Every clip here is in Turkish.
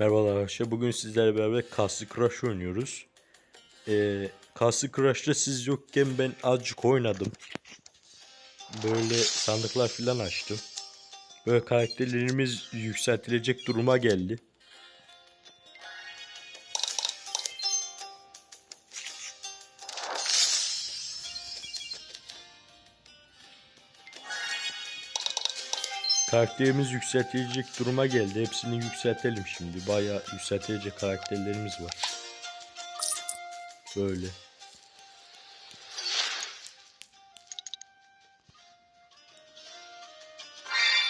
Merhabalar arkadaşlar. Bugün sizlerle beraber Castle Crush oynuyoruz. Ee, Castle Crush'ta siz yokken ben azıcık oynadım. Böyle sandıklar falan açtım. Böyle karakterlerimiz yükseltilecek duruma geldi. Karakterimiz yükseltilecek duruma geldi. Hepsini yükseltelim şimdi. Bayağı yükseltilecek karakterlerimiz var. Böyle.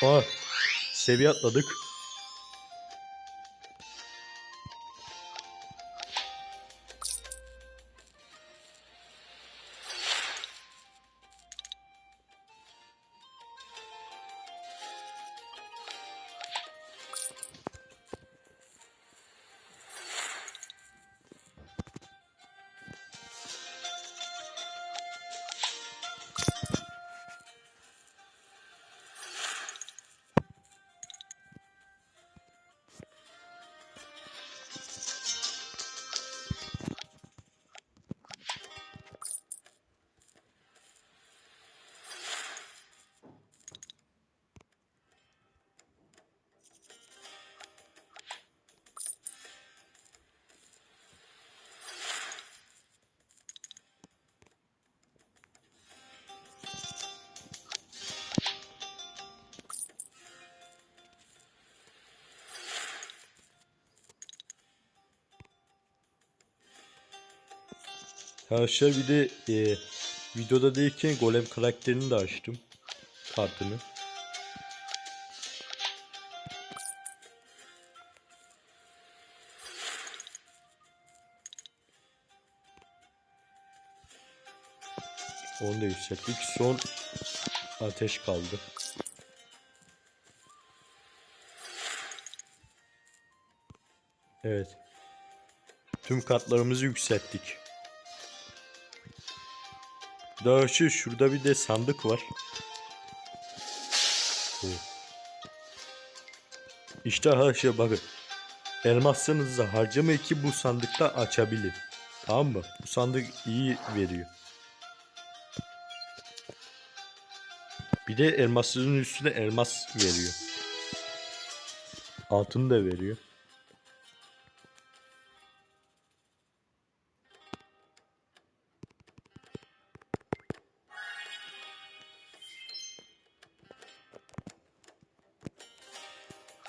Aa, seviye atladık. Arkadaşlar bir de e, videoda değilken golem karakterini de açtım. Kartını. Onu da yükselttik. Son ateş kaldı. Evet. Tüm kartlarımızı yükselttik. Daha şu şurada bir de sandık var. İşte arkadaşlar bakın. Elmaslarınızı harcamayın ki bu sandıkta açabilin. Tamam mı? Bu sandık iyi veriyor. Bir de elmasların üstüne elmas veriyor. Altın da veriyor.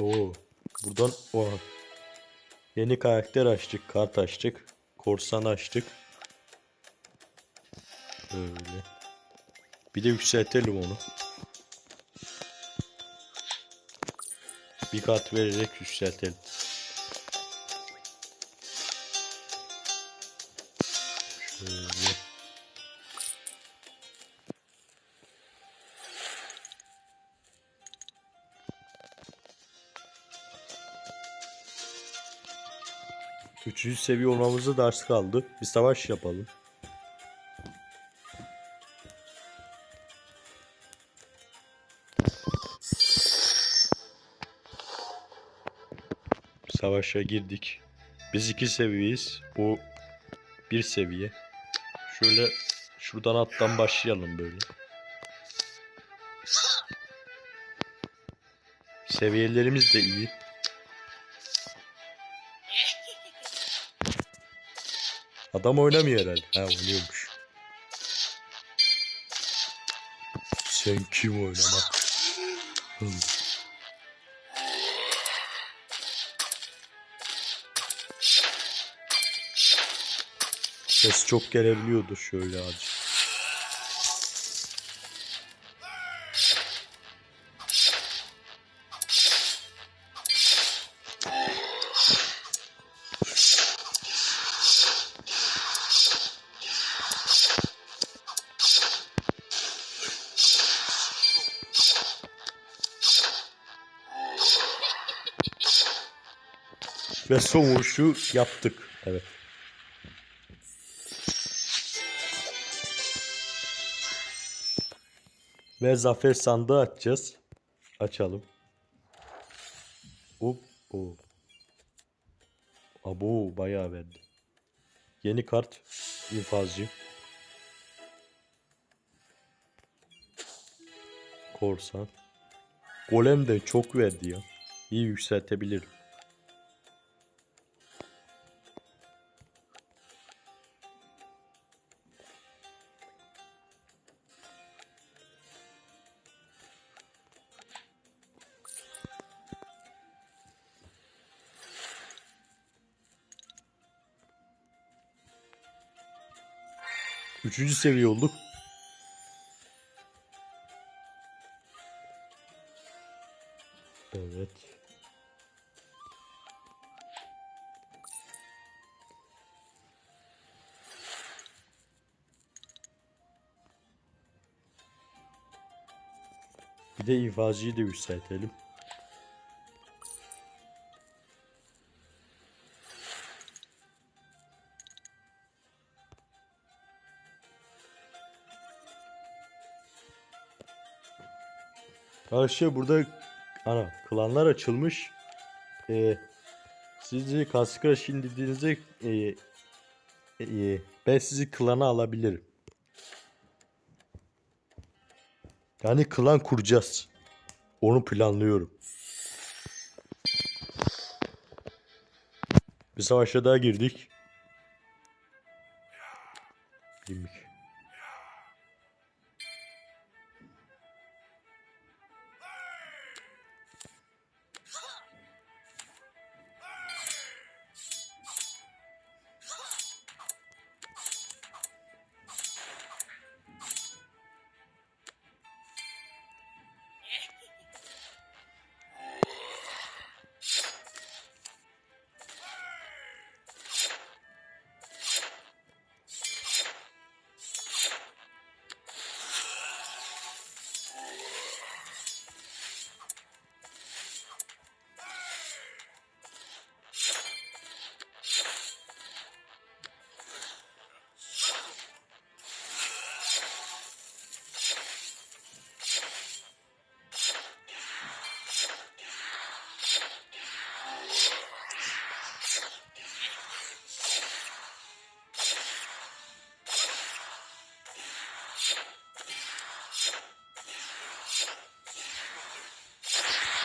Oo. Buradan oha. Yeni karakter açtık, kart açtık, korsan açtık. Böyle. Bir de yükseltelim onu. Bir kart vererek yükseltelim. Şöyle. Üçüncü seviye olmamızda ders kaldı. Bir savaş yapalım. Savaşa girdik. Biz iki seviyeyiz. O bir seviye. Şöyle şuradan alttan başlayalım böyle. Seviyelerimiz de iyi. Adam oynamıyor herhalde. Ha oynuyormuş. Sen kim oynamak? Ses çok gelebiliyordur şöyle acı. Ve son vuruşu yaptık. Evet. Ve zafer sandığı açacağız. Açalım. Hop. hop. Abo bayağı verdi. Yeni kart infazcı. Korsan. Golem de çok verdi ya. İyi yükseltebilirim. Üçüncü seviye olduk. Evet. Bir de infazcıyı da yükseltelim. Arkadaşlar burada ana klanlar açılmış. Ee, siz de Kasıkra indiğinizde e, e, ben sizi klana alabilirim. Yani klan kuracağız. Onu planlıyorum. Bir savaşa daha girdik. Girmiş.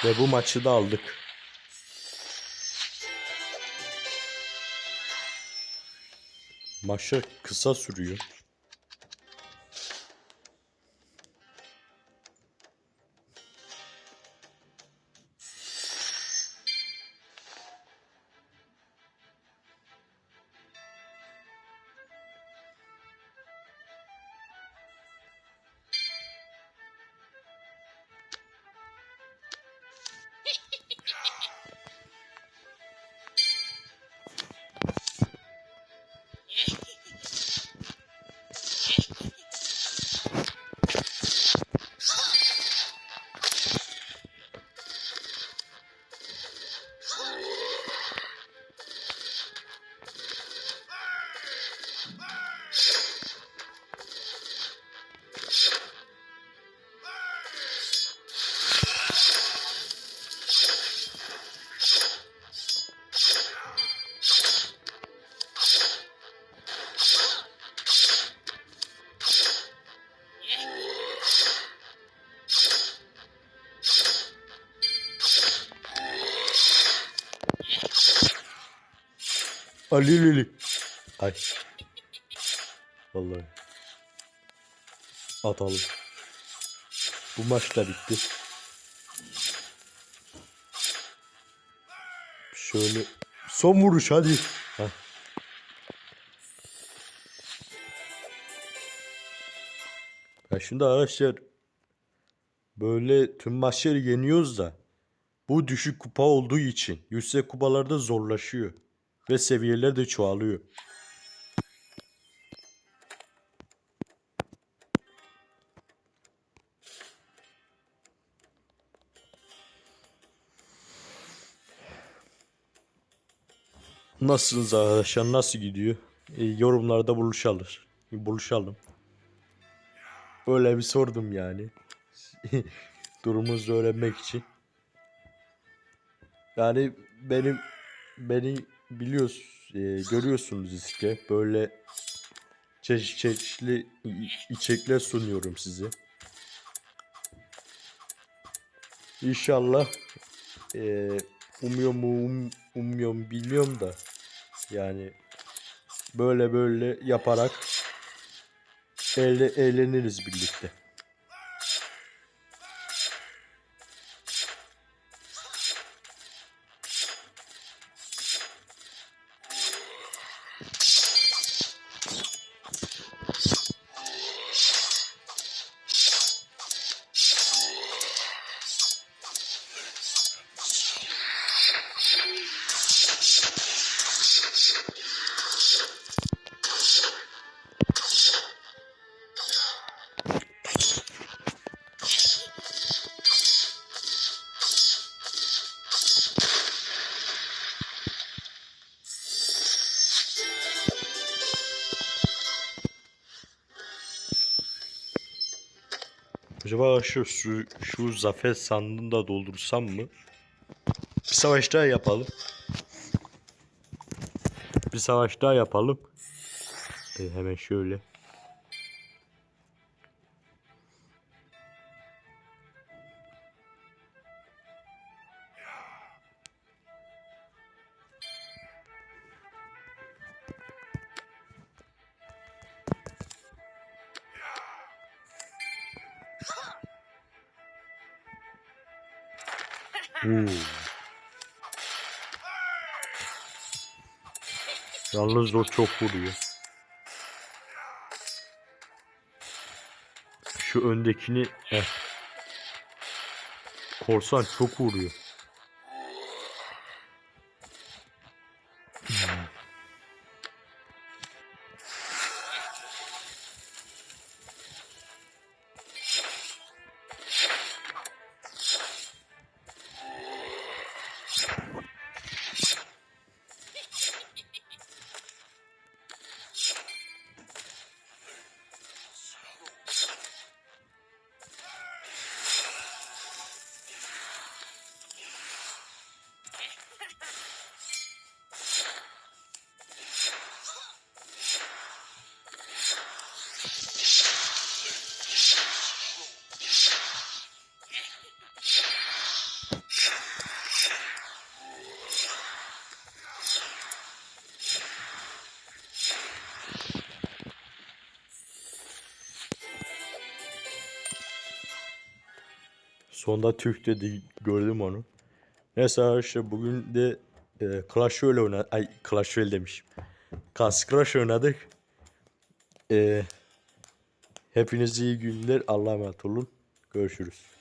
Ve bu maçı da aldık. Maçlar kısa sürüyor. Ali Lili. Ay. Vallahi. Atalım. Bu maç da bitti. Şöyle son vuruş hadi. Heh. Ya şimdi arkadaşlar böyle tüm maçları yeniyoruz da bu düşük kupa olduğu için yüksek kupalarda zorlaşıyor ve seviyeler de çoğalıyor. Nasılsınız arkadaşlar? Nasıl gidiyor? E, yorumlarda buluşalım. Buluşalım. Böyle bir sordum yani. Durumunuzu öğrenmek için. Yani benim beni biliyorsunuz, e, görüyorsunuz işte böyle çeşit çeşitli i- içecekler sunuyorum size. İnşallah e, umuyorum um, umuyorum biliyorum da yani böyle böyle yaparak eğle, eğleniriz birlikte. Acaba şu, şu, şu zafer sandığını da doldursam mı? Bir savaş daha yapalım. Bir savaş daha yapalım. E, hemen şöyle. Oo. Yalnız o çok vuruyor. Şu öndekini eh. Korsan çok vuruyor. Sonda Türk dedi gördüm onu. Neyse arkadaşlar bugün de e, Clash Royale oynadık. Ay Clash Royale demişim. Clash Crash oynadık. E, hepinize iyi günler. Allah'a emanet olun. Görüşürüz.